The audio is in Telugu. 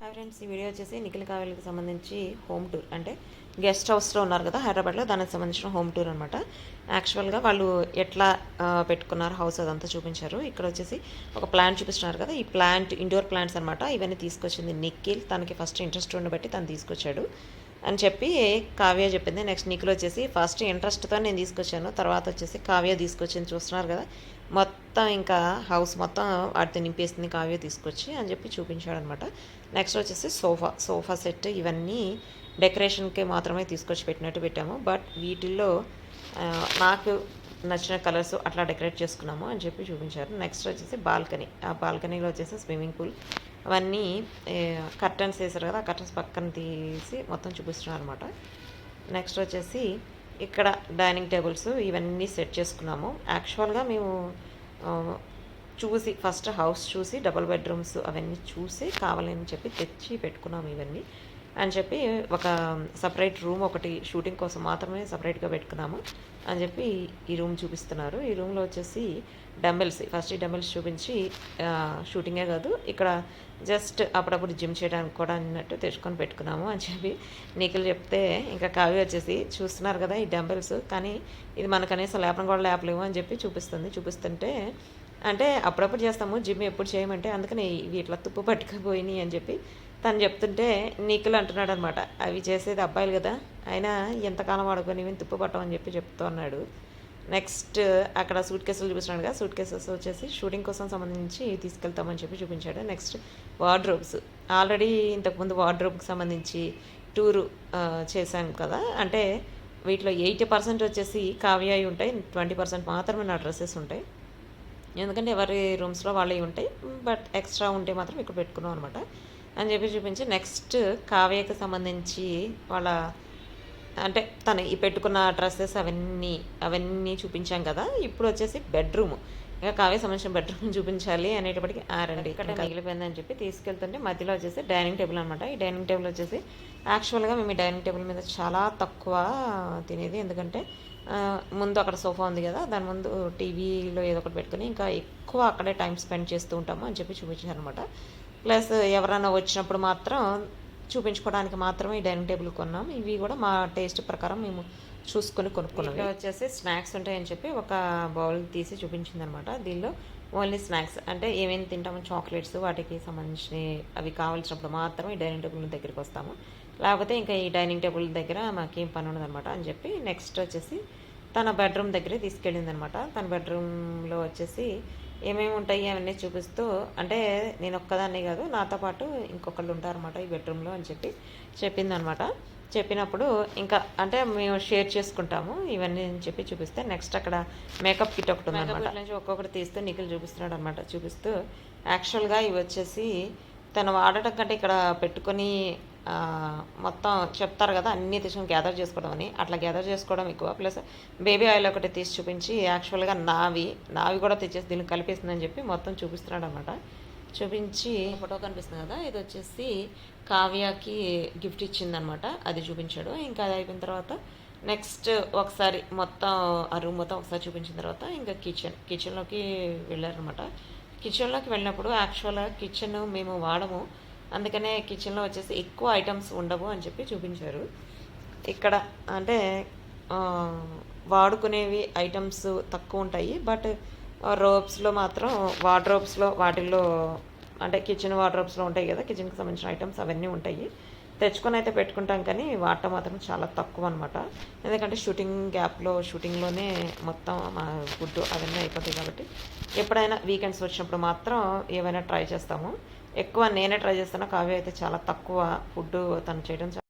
హాయ్ ఫ్రెండ్స్ ఈ వీడియో వచ్చేసి నిఖిల్ కావేలికి సంబంధించి హోమ్ టూర్. అంటే గెస్ట్ హౌస్లో ఉన్నారు కదా హైదరాబాద్లో దానికి సంబంధించిన హోమ్ టూర్ అనమాట యాక్చువల్గా వాళ్ళు ఎట్లా పెట్టుకున్నారు హౌస్ అదంతా చూపించారు. ఇక్కడ వచ్చేసి ఒక ప్లాంట్ చూపిస్తున్నారు కదా ఈ ప్లాంట్ ఇండోర్ ప్లాంట్స్ అనమాట ఇవన్నీ తీసుకొచ్చింది నిఖిల్. తనకి ఫస్ట్ ఇంట్రెస్ట్ ఉండబట్టి తను తీసుకొచ్చాడు. అని చెప్పి కావ్య చెప్పింది. నెక్స్ట్ నిఖిల్ వచ్చేసి ఫస్ట్ ఇంట్రెస్ట్తో నేను తీసుకొచ్చాను. తర్వాత వచ్చేసి కావ్య తీసుకొచ్చింది చూస్తున్నారు కదా. మొత్తం ఇంకా హౌస్ మొత్తం వాటితో నింపేసింది కావ్య తీసుకొచ్చి అని చెప్పి చూపించాడు అనమాట నెక్స్ట్ వచ్చేసి సోఫా సోఫా సెట్ ఇవన్నీ డెకరేషన్కి మాత్రమే తీసుకొచ్చి పెట్టినట్టు పెట్టాము. బట్ వీటిల్లో నాకు నచ్చిన కలర్స్ అట్లా డెకరేట్ చేసుకున్నాము అని చెప్పి చూపించారు. నెక్స్ట్ వచ్చేసి బాల్కనీ ఆ బాల్కనీలో వచ్చేసి స్విమ్మింగ్ పూల్ అవన్నీ కర్టన్స్ వేసారు కదా ఆ కర్టన్స్ పక్కన తీసి మొత్తం చూపిస్తున్నారు అనమాట నెక్స్ట్ వచ్చేసి ఇక్కడ డైనింగ్ టేబుల్స్ ఇవన్నీ సెట్ చేసుకున్నాము. యాక్చువల్గా మేము చూసి ఫస్ట్ హౌస్ చూసి డబుల్ బెడ్రూమ్స్ అవన్నీ చూసి కావాలని చెప్పి తెచ్చి పెట్టుకున్నాము ఇవన్నీ. అని చెప్పి ఒక సపరేట్ రూమ్ ఒకటి షూటింగ్ కోసం మాత్రమే సపరేట్గా పెట్టుకున్నాము అని చెప్పి ఈ రూమ్ చూపిస్తున్నారు. ఈ రూమ్లో వచ్చేసి డంబెల్స్. ఫస్ట్ ఈ డంబెల్స్ చూపించి షూటింగే కాదు ఇక్కడ జస్ట్ అప్పుడప్పుడు జిమ్ చేయడానికి కూడా అన్నట్టు తెచ్చుకొని పెట్టుకున్నాము అని చెప్పి నీకులు చెప్తే ఇంకా కావ్య వచ్చేసి చూస్తున్నారు కదా ఈ డంబెల్స్ కానీ ఇది మనకు కనీసం లేపడం కూడా లేపలేము అని చెప్పి చూపిస్తుంది. చూపిస్తుంటే అంటే అప్పుడప్పుడు చేస్తాము జిమ్ ఎప్పుడు చేయమంటే అందుకని ఇవి ఇట్లా తుప్పు పట్టుకుపోయినాయి అని చెప్పి తను చెప్తుంటే నీకులు అంటున్నాడు అనమాట అవి చేసేది అబ్బాయిలు కదా అయినా ఎంతకాలం వాడుకొని ఇవి తుప్పు పట్టమని చెప్పి చెప్తూ నెక్స్ట్ అక్కడ సూట్ కేసులు చూపిస్తున్నాడు కదా సూట్ కేసెస్ వచ్చేసి షూటింగ్ కోసం సంబంధించి తీసుకెళ్తామని చెప్పి చూపించాడు. నెక్స్ట్ వార్డ్రోబ్స్ ఆల్రెడీ ఇంతకుముందు వార్డ్రోబ్కి సంబంధించి టూరు చేశాను కదా అంటే వీటిలో ఎయిటీ పర్సెంట్ వచ్చేసి కావ్యాయి ఉంటాయి ట్వంటీ పర్సెంట్ మాత్రమే నా డ్రెస్సెస్ ఉంటాయి. ఎందుకంటే ఎవరి రూమ్స్లో వాళ్ళవి ఉంటాయి బట్ ఎక్స్ట్రా ఉంటే మాత్రం ఇక్కడ పెట్టుకున్నాం అనమాట అని చెప్పి చూపించి నెక్స్ట్ కావ్యకి సంబంధించి వాళ్ళ అంటే తను ఈ పెట్టుకున్న డ్రెస్సెస్ అవన్నీ అవన్నీ చూపించాం కదా. ఇప్పుడు వచ్చేసి బెడ్రూమ్. ఇంకా కావ్య సంబంధించిన బెడ్రూమ్ చూపించాలి అనేటప్పటికి ఆ రండి. ఇక్కడ మిగిలిపోయిందని చెప్పి తీసుకెళ్తుంటే మధ్యలో వచ్చేసి డైనింగ్ టేబుల్ అనమాట ఈ డైనింగ్ టేబుల్ వచ్చేసి యాక్చువల్గా మేము ఈ డైనింగ్ టేబుల్ మీద చాలా తక్కువ తినేది. ఎందుకంటే ముందు అక్కడ సోఫా ఉంది కదా దాని ముందు టీవీలో ఏదో ఒకటి పెట్టుకుని ఇంకా ఎక్కువ అక్కడే టైం స్పెండ్ చేస్తూ ఉంటాము అని చెప్పి చూపించారనమాట. ప్లస్ ఎవరైనా వచ్చినప్పుడు మాత్రం చూపించుకోవడానికి మాత్రమే ఈ డైనింగ్ టేబుల్ కొన్నాం. ఇవి కూడా మా టేస్ట్ ప్రకారం మేము చూసుకొని కొనుక్కున్నాం. ఇక్కడ వచ్చేసి స్నాక్స్ ఉంటాయని చెప్పి ఒక బౌల్ తీసి చూపించింది అనమాట దీనిలో ఓన్లీ స్నాక్స్ అంటే ఏమేమి తింటాము చాక్లెట్స్ వాటికి సంబంధించిన అవి కావాల్సినప్పుడు మాత్రమే ఈ డైనింగ్ టేబుల్ దగ్గరికి వస్తాము. లేకపోతే ఇంకా ఈ డైనింగ్ టేబుల్ దగ్గర మాకేం పని ఉండదన్నమాట అని చెప్పి నెక్స్ట్ వచ్చేసి తన బెడ్రూమ్ దగ్గరే తీసుకెళ్ళింది అనమాట తన బెడ్రూమ్లో వచ్చేసి ఏమేమి ఉంటాయి అవన్నీ చూపిస్తూ అంటే నేను ఒక్కదాన్నే కాదు నాతో పాటు ఇంకొకళ్ళు ఉంటారనమాట ఈ బెడ్రూమ్లో అని చెప్పి చెప్పిందనమాట చెప్పినప్పుడు ఇంకా అంటే మేము షేర్ చేసుకుంటాము ఇవన్నీ అని చెప్పి చూపిస్తే నెక్స్ట్ అక్కడ మేకప్ కిట్ ఒకటి ఉందన్నమాట. నుంచి ఒక్కొక్కటి తీస్తూ నిఖిల్ చూపిస్తున్నాడు అనమాట చూపిస్తూ యాక్చువల్గా ఇవి వచ్చేసి తను వాడటం కంటే ఇక్కడ పెట్టుకొని మొత్తం చెప్తారు కదా అన్నీ తీసుకుని గ్యాదర్ చేసుకోవడం అని అట్లా గ్యాదర్ చేసుకోవడం ఎక్కువ. ప్లస్ బేబీ ఆయిల్ ఒకటి తీసి చూపించి యాక్చువల్గా నావి నావి కూడా తెచ్చేసి దీనికి కలిపిస్తుందని చెప్పి మొత్తం చూపిస్తున్నాడు అనమాట చూపించి ఫోటో కనిపిస్తుంది కదా ఇది వచ్చేసి కావ్యకి గిఫ్ట్ ఇచ్చిందనమాట. అది చూపించాడు. ఇంకా అది అయిపోయిన తర్వాత నెక్స్ట్ ఒకసారి మొత్తం ఆ రూమ్ మొత్తం ఒకసారి చూపించిన తర్వాత ఇంకా కిచెన్ కిచెన్లోకి వెళ్ళారనమాట. కిచెన్లోకి వెళ్ళినప్పుడు యాక్చువల్గా కిచెన్ మేము వాడము. అందుకనే కిచెన్లో వచ్చేసి ఎక్కువ ఐటమ్స్ ఉండవు అని చెప్పి చూపించారు. ఇక్కడ అంటే వాడుకునేవి ఐటమ్స్ తక్కువ ఉంటాయి. బట్ రోబ్స్లో మాత్రం వార్డ్రోబ్స్లో వాటిల్లో అంటే కిచెన్ వార్డ్రోబ్స్లో ఉంటాయి కదా కిచెన్కి సంబంధించిన ఐటమ్స్ అవన్నీ ఉంటాయి. తెచ్చుకొని అయితే పెట్టుకుంటాం కానీ వాడటం మాత్రం చాలా తక్కువ అనమాట ఎందుకంటే షూటింగ్ గ్యాప్లో షూటింగ్లోనే మొత్తం మా ఫుడ్ అవన్నీ అయిపోతాయి కాబట్టి ఎప్పుడైనా వీకెండ్స్ వచ్చినప్పుడు మాత్రం ఏమైనా ట్రై చేస్తాము. ఎక్కువ నేనే ట్రై చేస్తాను కావ్య అయితే చాలా తక్కువ ఫుడ్ తను చేయడం